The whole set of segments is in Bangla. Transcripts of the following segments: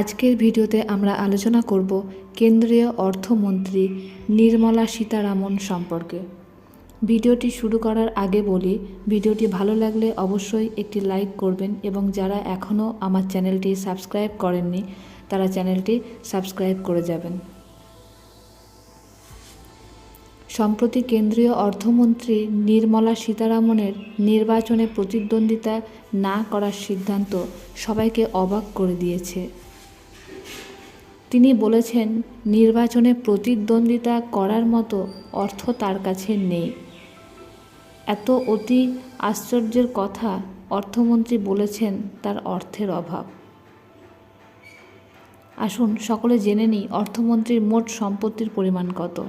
আজকের ভিডিওতে আমরা আলোচনা করব কেন্দ্রীয় অর্থমন্ত্রী নির্মলা সীতারামন সম্পর্কে। ভিডিওটি শুরু করার আগে বলি, ভিডিওটি ভালো লাগলে অবশ্যই একটি লাইক করবেন এবং যারা এখনও আমার চ্যানেলটি সাবস্ক্রাইব করেননি, তারা চ্যানেলটি সাবস্ক্রাইব করে যাবেন। সম্প্রতি কেন্দ্রীয় অর্থমন্ত্রী নির্মলা সীতারামনের নির্বাচনে প্রতিদ্বন্দ্বিতা না করার সিদ্ধান্ত সবাইকে অবাক করে দিয়েছে। তিনি বলেছেন, নির্বাচনে প্রতিদ্বন্দ্বিতা করার মতো অর্থ তার কাছে নেই। এত অতি আশ্চর্যের কথা অর্থমন্ত্রী বলেছেন তার অর্থের অভাব। আসুন সকলে জেনে নিই অর্থমন্ত্রীর মোট সম্পত্তির পরিমাণ কত।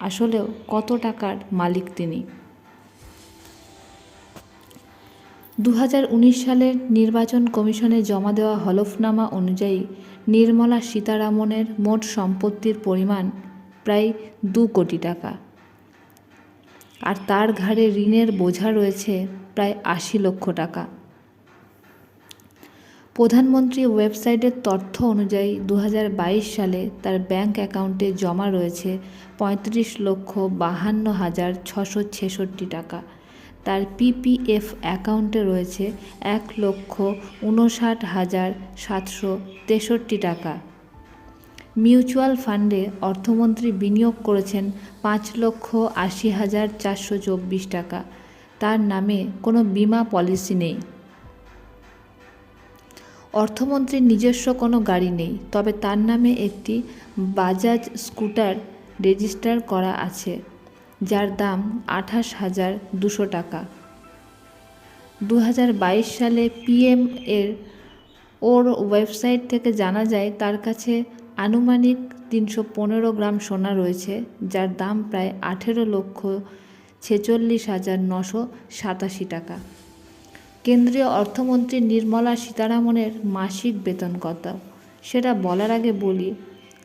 আসলেও কত টাকার মালিক তিনি? দু হাজার উনিশ সালের নির্বাচন কমিশনে জমা দেওয়া হলফনামা অনুযায়ী নির্মলা সীতারামনের মোট সম্পত্তির পরিমাণ প্রায় দু কোটি টাকা। আর তার ঘাড়ে ঋণের বোঝা রয়েছে প্রায় আশি লক্ষ টাকা। প্রধানমন্ত্রী ওয়েবসাইটের তথ্য অনুযায়ী দু হাজার বাইশ সালে তার ব্যাংক অ্যাকাউন্টে জমা রয়েছে পঁয়ত্রিশ লক্ষ বাহান্ন হাজার ছশো ছেষট্টি টাকা। তার পিপিএফ অ্যাকাউন্টে রয়েছে এক লক্ষ উনষাট হাজার সাতশো তেষট্টি টাকা। মিউচুয়াল ফান্ডে অর্থমন্ত্রী বিনিয়োগ করেছেন পাঁচ লক্ষ আশি হাজার চারশো চব্বিশ টাকা। তার নামে কোনো বিমা পলিসি নেই। অর্থমন্ত্রীর নিজস্ব কোনো গাড়ি নেই, তবে তার নামে একটি বাজাজ স্কুটার রেজিস্টার করা আছে। যার দাম আঠাশ হাজার দুশো টাকা। দু হাজার বাইশ সালে পিএম এর ওর ওয়েবসাইট থেকে জানা যায়, তার কাছে আনুমানিক তিনশো পনেরো গ্রাম সোনা রয়েছে, যার দাম প্রায় আঠেরো লক্ষ ছেচল্লিশ হাজার নশো সাতাশি টাকা। কেন্দ্রীয় অর্থমন্ত্রী নির্মলা সীতারামনের মাসিক বেতন কত? সেটা বলার আগে বলি,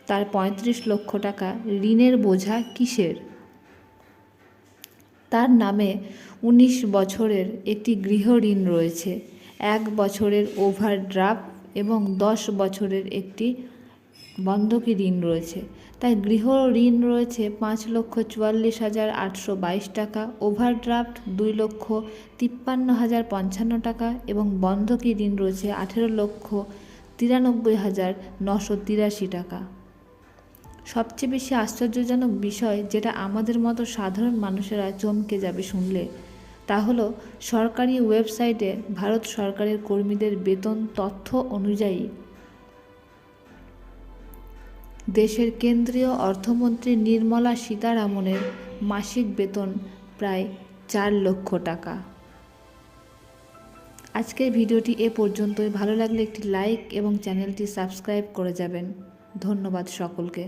তার পঁয়ত্রিশ লক্ষ টাকা ঋণের বোঝা কিসের? তার নামে উনিশ বছরের একটি গৃহ ঋণ রয়েছে। এক বছরের ওভারড্রাফট এবং দশ বছরের একটি বন্ধকি ঋণ রয়েছে। তাই গৃহ ঋণ রয়েছে পাঁচ লক্ষ চুয়াল্লিশ হাজার আটশো বাইশ টাকা ওভারড্রাফট দুই লক্ষ তিপ্পান্ন হাজার পঞ্চান্ন টাকা এবং বন্ধকি ঋণ রয়েছে আঠেরো লক্ষ তিরানব্বই হাজার নশো তিরাশি টাকা। সবচেয়ে বেশি আশ্চর্যজনক বিষয় যেটা আমাদের মতো সাধারণ মানুষেরা চমকে যাবে শুনলে, তা হলো সরকারি ওয়েবসাইটে ভারত সরকারের কর্মীদের বেতন তথ্য অনুযায়ী। দেশের কেন্দ্রীয় অর্থমন্ত্রী নির্মলা সীতারামনের মাসিক বেতন প্রায় চার লক্ষ টাকা। আজকের ভিডিওটি এ পর্যন্তই। ভালো লাগলে একটি লাইক এবং চ্যানেলটি সাবস্ক্রাইব করে যাবেন। ধন্যবাদ সকলকে।